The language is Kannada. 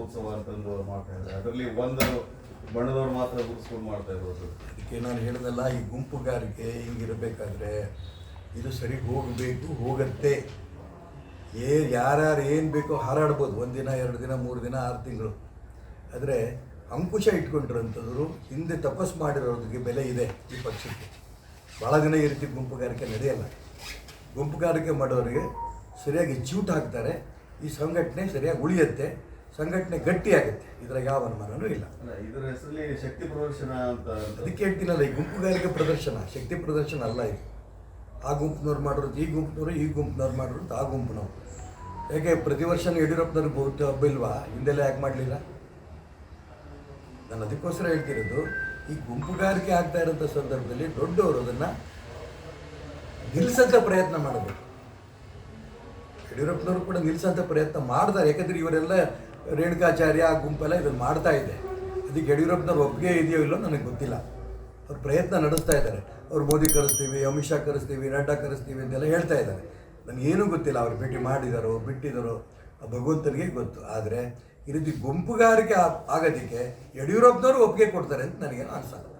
ದೀಪೋತ್ಸವ ಅಂತಂದು ಮಾಡ್ತಾ ಇದ್ದಾರೆ. ಅದರಲ್ಲಿ ಒಂದು ಬಣ್ಣದವ್ರು ಮಾತ್ರ ಗುರುಸ್ಕೊಂಡು ಮಾಡ್ತಾ ಇರೋದು. ಅದಕ್ಕೆ ನಾನು ಹೇಳಿದಲ್ಲ, ಈ ಗುಂಪುಗಾರಿಕೆ ಹಿಂಗಿರಬೇಕಾದ್ರೆ ಇದು ಸರಿ ಹೋಗಬೇಕು, ಹೋಗತ್ತೆ. ಏ, ಯಾರ್ಯಾರು ಏನು ಬೇಕೋ ಹಾರಾಡ್ಬೋದು. ಒಂದಿನ ಎರಡು ದಿನ, ಮೂರು ದಿನ, ಆರು ತಿಂಗಳು. ಆದರೆ ಅಂಕುಶ ಇಟ್ಕೊಂಡಿರೋಂಥದ್ರು ಹಿಂದೆ ತಪಸ್ ಮಾಡಿರೋದಕ್ಕೆ ಬೆಲೆ ಇದೆ ಈ ಪಕ್ಷಕ್ಕೆ. ಭಾಳ ದಿನ ಈ ರೀತಿ ಗುಂಪುಗಾರಿಕೆ ನಡೆಯಲ್ಲ. ಗುಂಪುಗಾರಿಕೆ ಮಾಡೋರಿಗೆ ಸರಿಯಾಗಿ ಚ್ಯೂಟ್ ಹಾಕ್ತಾರೆ. ಈ ಸಂಘಟನೆ ಸರಿಯಾಗಿ ಉಳಿಯುತ್ತೆ. ಸಂಘಟನೆ ಗಟ್ಟಿಯಾಗುತ್ತೆ. ಇದರ ಯಾವ ಅನುಮಾನನೂ ಇಲ್ಲ. ಇದರ ಹೆಸರಲ್ಲಿ ಶಕ್ತಿ ಪ್ರದರ್ಶನ ಅಂತ. ಅದಕ್ಕೆ ಹೇಳ್ತೀನಲ್ಲ ಈ ಗುಂಪುಗಾರಿಕೆ ಪ್ರದರ್ಶನ ಶಕ್ತಿ ಪ್ರದರ್ಶನ ಅಲ್ಲ ಇದು. ಆ ಗುಂಪಿನವ್ರು ಮಾಡಿರೋದು ಈ ಗುಂಪಿನವರು ಈ ಗುಂಪಿನವ್ರು ಮಾಡಿರೋದು ಆ ಗುಂಪಿನವ್ರು. ಯಾಕೆ ಪ್ರತಿ ವರ್ಷ ಯಡಿಯೂರಪ್ಪನವ್ರಿಗೆ ಬಹುತ ಹಬ್ಬ ಇಲ್ವಾ? ಹಿಂದೆಲ್ಲ ಯಾಕೆ ಮಾಡಲಿಲ್ಲ? ನಾನು ಅದಕ್ಕೋಸ್ಕರ ಹೇಳ್ತಿರೋದು ಈ ಗುಂಪುಗಾರಿಕೆ ಆಗ್ತಾ ಇರೋಂಥ ಸಂದರ್ಭದಲ್ಲಿ ದೊಡ್ಡವರು ಅದನ್ನು ನಿಲ್ಲಿಸೋಂಥ ಪ್ರಯತ್ನ ಮಾಡಬೇಕು. ಯಡಿಯೂರಪ್ಪನವರು ಕೂಡ ನಿಲ್ಲಿಸೋಂಥ ಪ್ರಯತ್ನ ಮಾಡ್ತಾರೆ. ಯಾಕಂದರೆ ಇವರೆಲ್ಲ ರೇಣುಕಾಚಾರ್ಯ ಆ ಗುಂಪೆಲ್ಲ ಇದನ್ನು ಮಾಡ್ತಾ ಇದೆ. ಅದಕ್ಕೆ ಯಡಿಯೂರಪ್ಪನವ್ರ ಒಪ್ಪಿಗೆ ಇದೆಯೋ ಇಲ್ಲೋ ನನಗೆ ಗೊತ್ತಿಲ್ಲ. ಅವ್ರು ಪ್ರಯತ್ನ ನಡೆಸ್ತಾ ಇದ್ದಾರೆ. ಅವ್ರು ಮೋದಿ ಕರೆಸ್ತೀವಿ, ಅಮಿತ್ ಶಾ ಕರೆಸ್ತೀವಿ, ನಡ್ಡಾ ಕರೆಸ್ತೀವಿ ಅಂತೆಲ್ಲ ಹೇಳ್ತಾ ಇದ್ದಾರೆ. ನನಗೇನೂ ಗೊತ್ತಿಲ್ಲ ಅವ್ರು ಭೇಟಿ ಮಾಡಿದಾರೋ, ಬಿಟ್ಟಿದಾರೋ ಭಗವಂತನಿಗೆ ಗೊತ್ತು. ಆದರೆ, ಈ ರೀತಿ ಗುಂಪುಗಾರಿಕೆ ಆಗೋದಕ್ಕೆ ಯಡಿಯೂರಪ್ಪನವರು ಒಪ್ಪಿಗೆ ಕೊಡ್ತಾರೆ ಅಂತ ನನಗೇನು ಅನ್ಸಲ್ಲ.